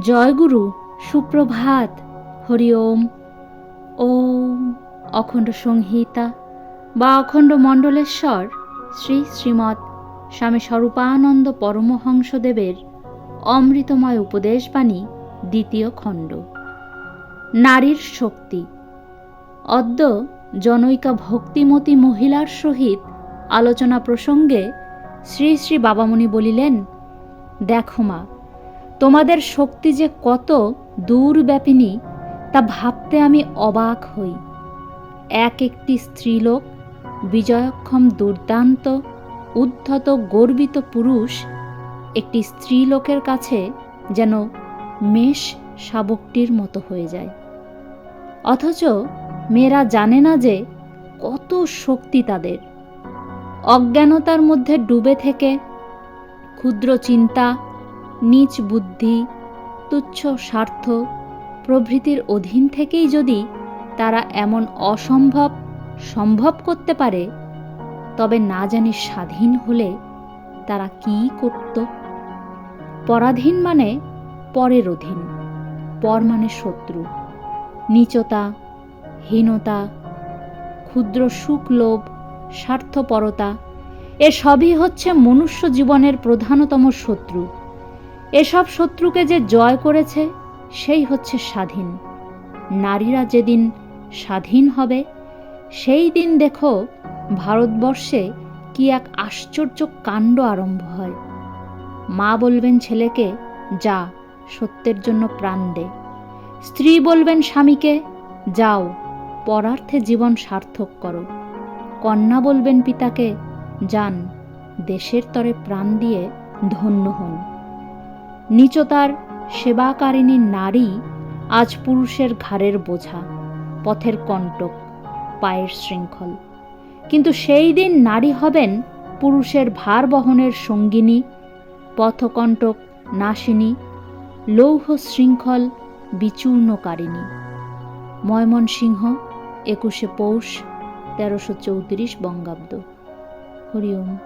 জয়গুরু, সুপ্রভাত। হরি ওম। ওম অখণ্ড সংহিতা বা অখণ্ড মণ্ডলেশ্বর শ্রী শ্রীমৎ স্বামী স্বরূপানন্দ পরমহংসদেবের অমৃতময় উপদেশবাণী, দ্বিতীয় খণ্ড। নারীর শক্তি। অদ্য জনৈকা ভক্তিমতী মহিলার সহিত আলোচনা প্রসঙ্গে শ্রী শ্রী বাবামণি বলিলেন, দেখো মা তোমাদের শক্তি যে কত দূরব্যাপিনী, তা ভাবতে আমি অবাক হই। এক একটি স্ত্রীলোক, বিজয়ক্ষম দুর্দান্ত, উদ্ধত, গর্বিত পুরুষ, একটি স্ত্রীলোকের কাছে যেন মেষ শাবকটির মতো হয়ে যায়। অথচ মেয়েরা জানে না যে কত শক্তি তাদের। অজ্ঞানতার মধ্যে ডুবে থেকে ক্ষুদ্র চিন্তা নীচ বুদ্ধি, তুচ্ছ স্বার্থ প্রভৃতির অধীন থেকেই যদি তারা এমন অসম্ভব সম্ভব করতে পারে, তবে না জানি স্বাধীন হলে তারা কী করত। পরাধীন মানে পরের অধীন, পর মানে শত্রু, নীচতা, হীনতা, ক্ষুদ্র সুখ লোভ, স্বার্থপরতা এসবই হচ্ছে মনুষ্য জীবনের প্রধানতম শত্রু। এসব শত্রুকে যে জয় করেছে, সেই হচ্ছে স্বাধীন। নারীরা যেদিন স্বাধীন হবে, সেই দিন দেখো ভারতবর্ষে কি এক আশ্চর্য কাণ্ড আরম্ভ হয়। মা বলবেন ছেলেকে, যা, সত্যের জন্য প্রাণ দে। স্ত্রী বলবেন স্বামীকে, যাও, পরার্থে জীবন সার্থক করো। কন্যা বলবেন পিতাকে, যান, দেশের তরে প্রাণ দিয়ে ধন্য হন। নিচতার সেবাকারিণী নারী আজ পুরুষের ঘাড়ের বোঝা, পথের কণ্টক, পায়ের শৃঙ্খল। কিন্তু সেই দিন নারী হবেন পুরুষের ভার বহনের সঙ্গিনী, পথকণ্টক নাশিনী লৌহ শৃঙ্খল, বিচূর্ণকারিণী। ময়মনসিংহ, একুশে পৌষ, তেরোশো চৌত্রিশ বঙ্গাব্দ। হরি ওম।